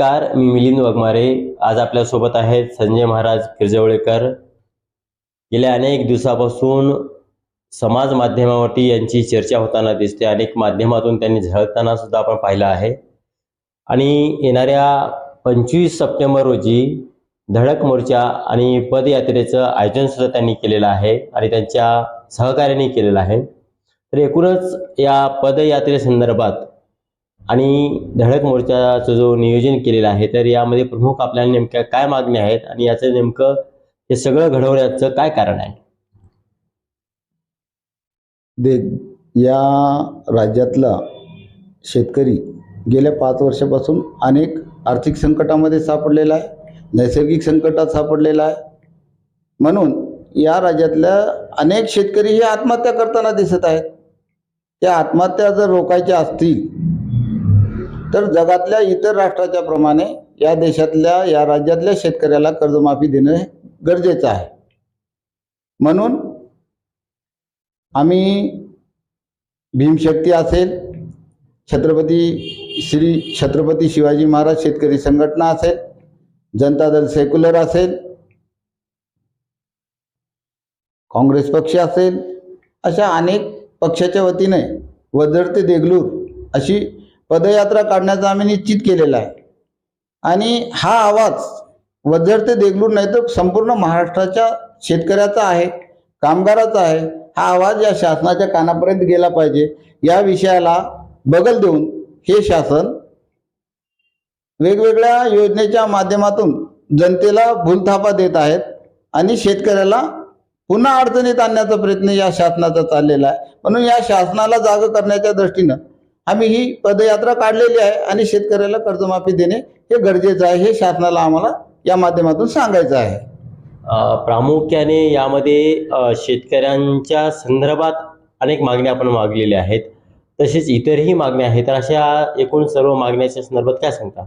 नमस्कार मी मिलिंद वाघमारे. आज आपल्यासोबत आहेत संजय महाराज किरजवळेकर. गेल्या अनेक दिवसापासून समाज माध्यमावरती यांची चर्चा होताना दिसते. अनेक माध्यमातून त्यांनी झळकताना सुद्धा आपण पाहिलं आहे. आणि येणाऱ्या पंचवीस सप्टेंबर रोजी धडक मोर्चा आणि पदयात्रेचं आयोजन सुद्धा त्यांनी केलेलं आहे आणि त्यांच्या सहकार्याने केलेलं आहे. तर एकूणच या पदयात्रेसंदर्भात आणि धडक मोर्चाचं जो नियोजन केलेलं आहे तर यामध्ये प्रमुख आपल्याला नेमक्या काय मागण्या आहेत आणि याचं नेमकं हे सगळं घडवण्याचं काय कारण आहे? दे या राज्यातला शेतकरी गेल्या पाच वर्षापासून अनेक आर्थिक संकटामध्ये सापडलेला आहे नैसर्गिक संकटात सापडलेला आहे. म्हणून या राज्यातल्या अनेक शेतकरी हे आत्महत्या करताना दिसत आहेत. त्या आत्महत्या जर रोखायच्या असतील तर जगातल्या इतर राष्ट्राच्या प्रमाणे या देशातल्या या राज्यातल्या शेतकऱ्याला कर्जमाफी देणं गरजेचं आहे. म्हणून आम्ही भीमशक्ती असेल छत्रपती श्री छत्रपती शिवाजी महाराज शेतकरी संघटना असेल जनता दल सेक्युलर असेल काँग्रेस पक्ष असेल अशा अनेक पक्षाच्या वतीने वजडते देगलूर अशी पदयात्रा काढण्याचा आम्ही निश्चित केलेला आहे. आणि हा आवाज वजर ते देगलूर नाही तर संपूर्ण महाराष्ट्राच्या शेतकऱ्याचा आहे कामगाराचा आहे हा आवाज या शासनाच्या कानापर्यंत गेला पाहिजे. या विषयाला बगल देऊन हे शासन वेगवेगळ्या योजनेच्या माध्यमातून जनतेला भूलथापा देत आहेत आणि शेतकऱ्याला पुन्हा अडचणीत आणण्याचा प्रयत्न या शासनाचा चाललेला आहे. म्हणून या शासनाला जाग करण्याच्या दृष्टीनं आम्ही ही पदयात्रा काढलेली आहे आणि शेतकऱ्याला कर्जमाफी देणे हे गरजेचं आहे हे शासनाला आम्हाला या माध्यमातून सांगायचं आहे. प्रामुख्याने यामध्ये शेतकऱ्यांच्या संदर्भात अनेक मागण्या आपण मागलेल्या आहेत. तसेच इतरही मागण्या आहेत. तर अशा एकूण सर्व मागण्याच्या संदर्भात काय सांगता?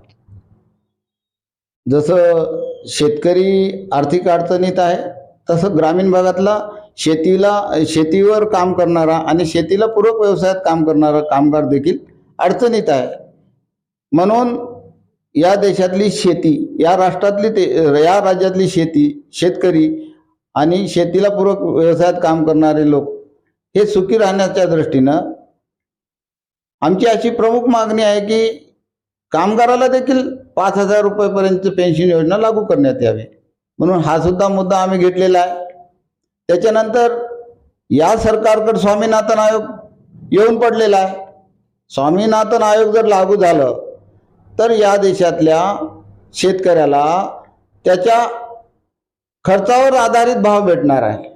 जसं शेतकरी आर्थिक अडचणीत आहे तसं ग्रामीण भागातला शेतीला शेतीवर काम करणारा आणि शेतीला पूरक व्यवसायात काम करणारा कामगार देखील अडचणीत आहे. म्हणून या देशातली शेती या राष्ट्रातली ते या राज्यातली शेती शेतकरी आणि शेतीला पूरक व्यवसायात काम करणारे लोक हे सुखी राहण्याच्या दृष्टीनं आमची अशी प्रमुख मागणी आहे की कामगाराला देखील पाच हजार रुपयेपर्यंत पेन्शन योजना लागू करण्यात यावी. म्हणून हा सुद्धा मुद्दा आम्ही घेतलेला आहे. त्याच्यानंतर या सरकारकडे स्वामीनाथन आयोग येऊन पडलेला आहे. स्वामीनाथन आयोग जर लागू झालं तर या देशातल्या शेतकऱ्याला त्याच्या खर्चावर आधारित भाव भेटणार आहे.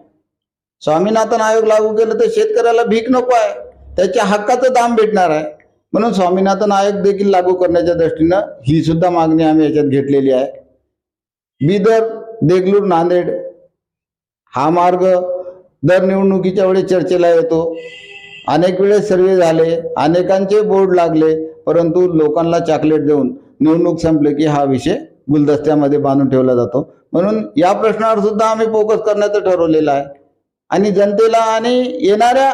स्वामीनाथन आयोग लागू केलं तर शेतकऱ्याला भीक नको आहे. त्याच्या हक्काचं दाम भेटणार आहे. म्हणून स्वामीनाथन आयोग देखील लागू करण्याच्या दृष्टीनं ही सुद्धा मागणी आम्ही याच्यात घेतलेली आहे. बिदर देगलूर नांदेड हा मार्ग दर निवडणुकीच्या वेळेस चर्चेला येतो. अनेक वेळेस सर्वे झाले अनेकांचे बोर्ड लागले परंतु लोकांना चॉकलेट देऊन निवडणूक संपले की हा विषय गुलदस्त्यामध्ये बांधून ठेवला जातो. म्हणून या प्रश्नावर सुद्धा आम्ही फोकस करण्याचं ठरवलेलं आहे. आणि जनतेला आणि येणाऱ्या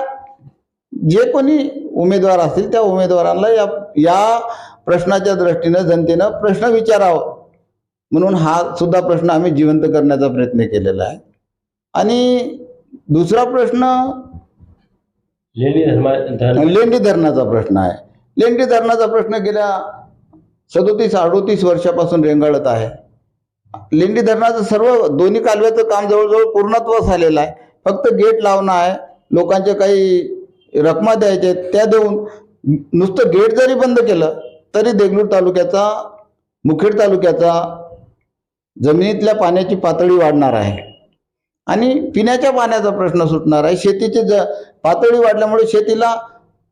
जे कोणी उमेदवार असतील त्या उमेदवारांना या या प्रश्नाच्या दृष्टीनं जनतेनं प्रश्न विचारावा. म्हणून हा सुद्धा प्रश्न आम्ही जिवंत करण्याचा प्रयत्न केलेला आहे. आणि दुसरा प्रश्न लेणी धर्मा धर्म लेंडी धरणाचा प्रश्न आहे. लेंडी धरणाचा प्रश्न गेल्या सदोतीस अडोतीस वर्षापासून रेंगाळत आहे. लेंडी धरणाचं सर्व दोन्ही कालव्याचं काम जवळजवळ पूर्णत्वास आलेलं आहे. फक्त गेट लावणं आहे. लोकांचे काही रकमा द्यायच्या आहेत त्या देऊन नुसतं गेट जरी बंद केलं तरी देगलूर तालुक्याचा मुखेड तालुक्याचा जमिनीतल्या पाण्याची पातळी वाढणार आहे. आणि पिण्याच्या पाण्याचा प्रश्न सुटणार आहे. शेतीची ज पातळी वाढल्यामुळे शेतीला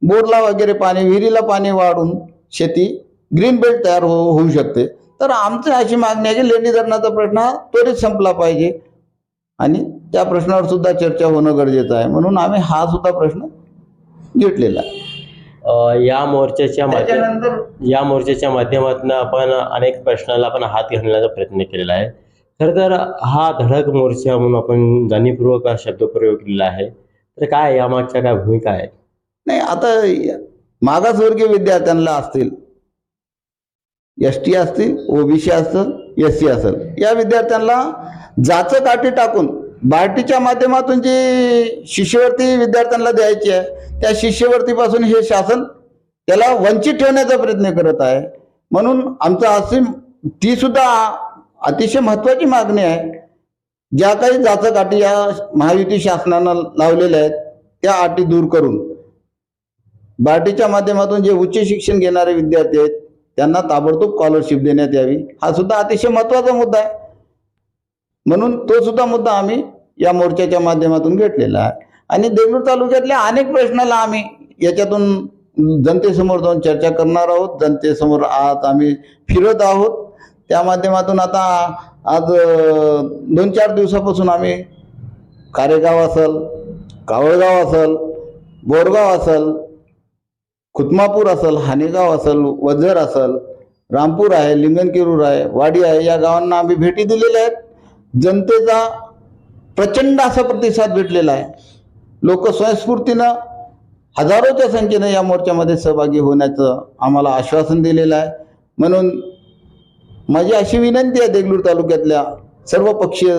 बोरला वगैरे पाणी विहिरीला पाणी वाढून शेती ग्रीन बेल्ट तयार हो होऊ शकते. तर आमची अशी मागणी आहे की लेंडी धरणाचा प्रश्न हा त्वरित संपला पाहिजे आणि त्या प्रश्नावर सुद्धा चर्चा होणं गरजेचं आहे. म्हणून आम्ही हा सुद्धा प्रश्न घेतलेला आहे. या मोर्चाच्या माध्यम त्याच्यानंतर या मोर्चाच्या माध्यमातून आपण अनेक प्रश्नाला आपण हात घालण्याचा प्रयत्न केलेला आहे. खरं तर हा धडक मोर्चा म्हणून आपण जाणीवपूर्वक हा शब्द प्रयोग केलेला आहे. तर काय यामागच्या काय भूमिका आहे नाही आता मागासवर्गीय विद्यार्थ्यांना असतील एस टी असतील ओबीसी असतील एस सी असेल या विद्यार्थ्यांना जाचं काठी टाकून बार्टीच्या माध्यमातून जी शिष्यवृत्ती विद्यार्थ्यांना द्यायची आहे त्या शिष्यवृत्तीपासून हे शासन त्याला वंचित ठेवण्याचा प्रयत्न करत आहे. म्हणून आमचं असे ती सुद्धा अतिशय महत्वाची मागणी आहे. ज्या काही जाचक अटी या महायुती शासनानं लावलेल्या आहेत त्या अटी दूर करून. बार्टीच्या माध्यमातून जे उच्च शिक्षण घेणारे विद्यार्थी आहेत त्यांना ताबडतोब स्कॉलरशिप देण्यात यावी. हा सुद्धा अतिशय महत्त्वाचा मुद्दा आहे. म्हणून तो सुद्धा मुद्दा आम्ही या मोर्चाच्या माध्यमातून घेतलेला आहे. आणि देगलूर तालुक्यातल्या अनेक प्रश्नाला आम्ही याच्यातून जनतेसमोर जाऊन चर्चा करणार आहोत. जनतेसमोर आज आम्ही फिरत आहोत. त्या माध्यमातून आता आज दोन चार दिवसापासून आम्ही कारेगाव असल कावळगाव असल बोरगाव असल खुतमापूर असल हानेगाव असल वझर असल रामपूर आहे लिंगनकिरूर आहे वाडी आहे या गावांना आम्ही भेटी दिलेल्या आहेत. जनतेचा प्रचंड असा प्रतिसाद भेटलेला आहे. लोक स्वयंस्फूर्तीनं हजारोच्या संख्येनं या मोर्चामध्ये सहभागी होण्याचं आम्हाला आश्वासन दिलेलं आहे. म्हणून माझी अशी विनंती आहे देगलूर तालुक्यातल्या सर्व पक्षीय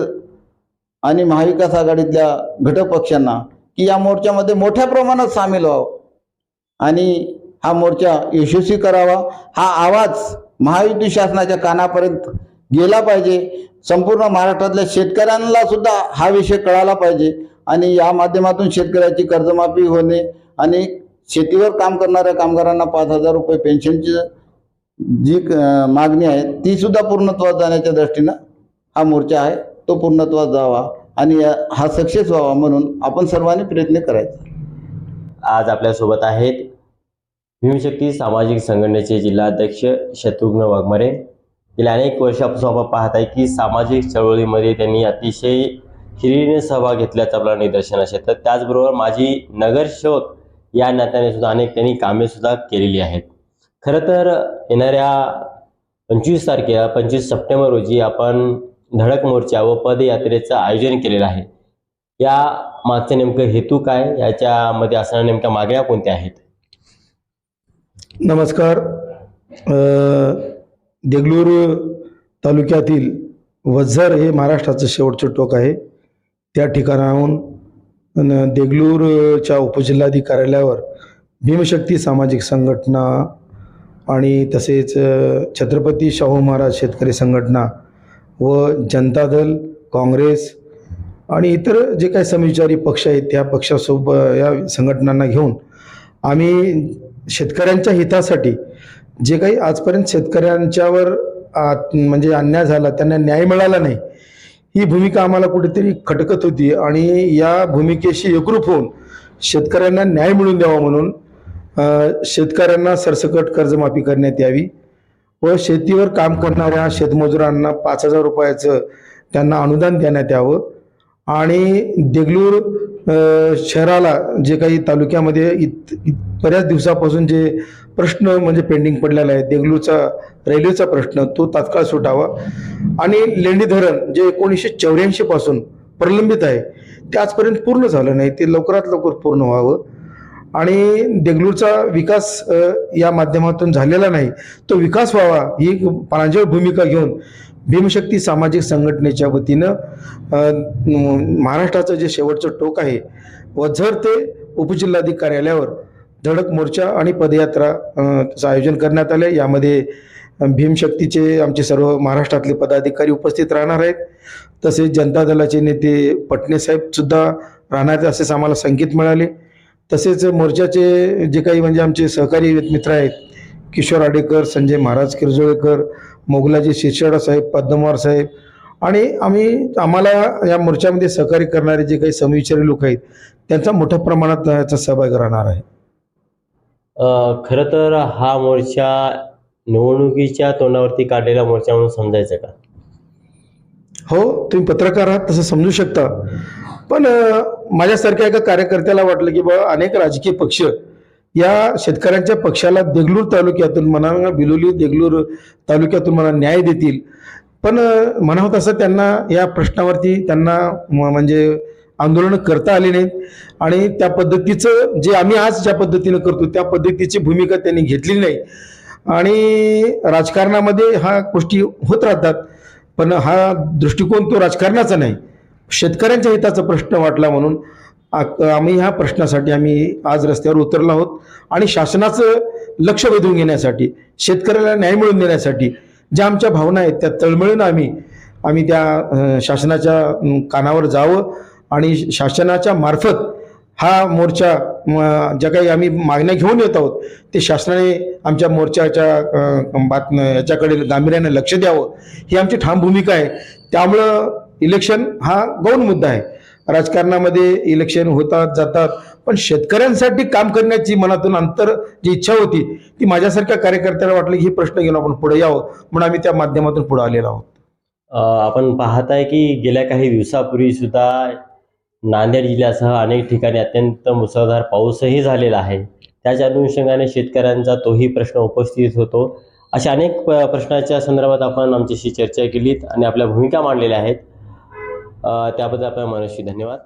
आणि महाविकास आघाडीतल्या घटक पक्षांना की या मोर्चामध्ये मोठ्या प्रमाणात सामील व्हावं आणि हा मोर्चा यशस्वी करावा. हा आवाज महायुती शासनाच्या कानापर्यंत गेला पाहिजे. संपूर्ण महाराष्ट्रातल्या शेतकऱ्यांना सुद्धा हा विषय कळाला पाहिजे आणि या माध्यमातून शेतकऱ्याची कर्जमाफी होणे आणि शेतीवर काम करणाऱ्या कामगारांना पाच हजार रुपये पेन्शनची जी मागणी आहे ती सुद्धा पूर्णत्वास जाण्याच्या दृष्टीनं हा मोर्चा आहे तो पूर्णत्वास जावा आणि हा सक्सेस व्हावा म्हणून आपण सर्वांनी प्रयत्न करायचा. आज आपल्यासोबत आहेत भीमशक्ती सामाजिक संघटनेचे जिल्हाध्यक्ष शत्रुघ्न वाघमारे. गेल्या अनेक वर्षापासून आपण पाहत आहे की सामाजिक चळवळीमध्ये त्यांनी अतिशय हिरीने सहभाग घेतल्याचं आपल्याला निदर्शनास येतं त्याचबरोबर माझी नगरसेवक या नात्याने सुद्धा अनेक त्यांनी कामेसुद्धा केलेली आहेत. खरं तर येणाऱ्या पंचवीस तारखेला पंचवीस सप्टेंबर रोजी आपण धडक मोर्चा व पदयात्रेचं आयोजन केलेलं आहे. या मागचा नेमकं हेतू काय? याच्यामध्ये असणाऱ्या नेमक्या मागण्या कोणत्या आहेत? नमस्कार. देगलूर तालुक्यातील वझर हे महाराष्ट्राचं शेवटचं टोक आहे. त्या ठिकाणाहून देगलूरच्या उपजिल्हाधिक कार्यालयावर भीमशक्ती सामाजिक संघटना आणि तसेच छत्रपती शाहू महाराज शेतकरी संघटना व जनता दल काँग्रेस आणि इतर जे काही समविचारी पक्ष आहेत त्या पक्षासोबत या संघटनांना घेऊन आम्ही शेतकऱ्यांच्या हितासाठी जे काही आजपर्यंत शेतकऱ्यांच्यावर म्हणजे अन्याय झाला त्यांना न्याय मिळाला नाही ही भूमिका आम्हाला कुठेतरी खटकत होती आणि या भूमिकेशी एकरूप होऊन शेतकऱ्यांना न्याय मिळून द्यावा म्हणून शेतकऱ्यांना सरसकट कर्जमाफी करण्यात यावी व शेतीवर काम करणाऱ्या शेतमजुरांना पाच हजार रुपयाचं त्यांना अनुदान देण्यात यावं. आणि देगलूर शहराला जे काही तालुक्यामध्ये इत, इत बऱ्याच दिवसापासून जे प्रश्न म्हणजे पेंडिंग पडलेला आहे देगलूरचा रेल्वेचा प्रश्न तो तात्काळ सुटावा. आणि लेंडी धरण जे एकोणीसशे चौऱ्याऐंशी पासून प्रलंबित आहे ते आजपर्यंत पूर्ण झालं नाही ते लवकरात लवकर पूर्ण व्हावं. आणि देगलूरचा विकास या माध्यमातून झालेला नाही तो विकास व्हावा ही प्रांजळ भूमिका घेऊन भीमशक्ती सामाजिक संघटनेच्या वतीनं महाराष्ट्राचं जे शेवटचं टोक आहे वझर ते उपजिल्हाधिक कार्यालयावर धडक मोर्चा आणि पदयात्रा आयोजन करण्यात आले यामध्ये भीमशक्तीचे आमचे सर्व महाराष्ट्रातले पदाधिकारी उपस्थित राहणार आहेत. तसेच जनता दलाचे नेते पटणे साहेब सुद्धा राहणार आहेत असेच आम्हाला संकेत मिळाले. तसेच मोर्चाचे जे काही म्हणजे आमचे सहकारी मित्र आहेत किशोर आडेकर संजय महाराज किरजोळेकर मोगलाजी शिरसाडा साहेब पद्मवार साहेब आणि आम्ही आम्हाला या मोर्चामध्ये सहकार्य करणारे जे काही समविचारी लोक आहेत त्यांचा मोठ्या प्रमाणात याचा सहभाग राहणार आहे. खरं तर हा मोर्चा निवडणुकीच्या तोंडावरती काढलेला मोर्चा म्हणून समजायचं का? हो तुम्ही पत्रकार आहात तसं समजू शकता. पण माझ्यासारख्या एका कार्यकर्त्याला वाटलं की बा अनेक राजकीय पक्ष या शेतकऱ्यांच्या पक्षाला देगलूर तालुक्यातून म्हणा बिलोली देगलूर तालुक्यातून मला न्याय देतील. पण म्हणावं तसं त्यांना या प्रश्नावरती त्यांना म- म्हणजे आंदोलनं करता आली नाहीत. आणि त्या पद्धतीचं जे आम्ही आज ज्या पद्धतीनं करतो त्या पद्धतीची भूमिका त्यांनी घेतली नाही. आणि राजकारणामध्ये हा गोष्टी होत राहतात. पण हा दृष्टिकोन तो राजकारणाचा नाही. शेतकऱ्यांच्या हिताचा प्रश्न वाटला म्हणून आम्ही ह्या प्रश्नासाठी आम्ही आज रस्त्यावर उतरलो आहोत. आणि शासनाचं लक्ष वेधून घेण्यासाठी शेतकऱ्याला न्याय मिळवून देण्यासाठी ज्या आमच्या भावना आहेत त्या तळमळून आम्ही आम्ही त्या शासनाच्या कानावर जावं आणि शासनाच्या मार्फत हा मोर्चा ज्या काही आम्ही मागण्या घेऊन येत आहोत ते शासनाने आमच्या मोर्चाच्या बातम्या याच्याकडे गांभीर्याने लक्ष द्यावं. ही आमची ठाम भूमिका आहे. त्यामुळं इलेक्शन हा गौण मुद्दा आहे. राजकारणामध्ये इलेक्शन होतात जातात पण शेतकऱ्यांसाठी काम करण्याची मनातून अंतर जी इच्छा होती ती माझ्यासारख्या कार्यकर्त्याला वाटलं की हे प्रश्न घेऊन आपण पुढे यावं म्हणून आम्ही त्या माध्यमातून पुढे आलेलो आहोत. आपण पाहत आहे की गेल्या काही दिवसापूर्वी सुद्धा नांदेड जिल्ह्यासह अनेक ठिकाणी अत्यंत मुसळधार पाऊसही झालेला आहे. त्याच्या अनुषंगाने शेतकऱ्यांचा तोही प्रश्न उपस्थित होतो. अशा अनेक प- प्रश्नाच्या संदर्भात आपण आमच्याशी चर्चा केलीत आणि आपल्या भूमिका मांडलेल्या आहेत. त्याबद्दल आपल्या मनस्वी धन्यवाद.